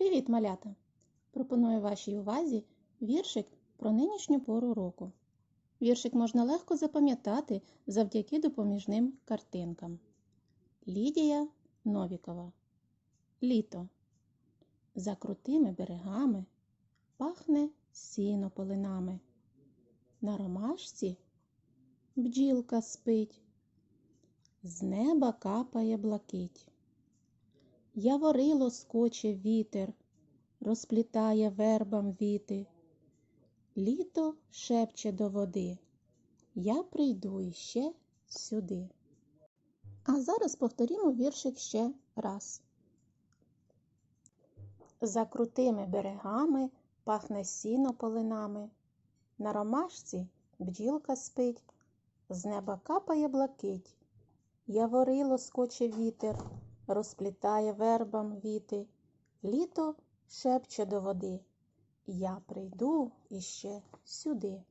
Привіт, малята! Пропоную вашій увазі віршик про нинішню пору року. Віршик можна легко запам'ятати завдяки допоміжним картинкам. Лідія Новікова. Літо. За крутими берегами пахне сіно полинами. На ромашці бджілка спить, з неба капає блакить. Яворило скоче вітер, розплітає вербам віти. Літо шепче до води. Я прийду іще сюди. А зараз повторімо віршик ще раз. За крутими берегами пахне сіно полинами. На ромашці бджілка спить, з неба капає блакить. Яворило скоче вітер, розплітає вербам віти. Літо шепче до води. Я прийду іще сюди.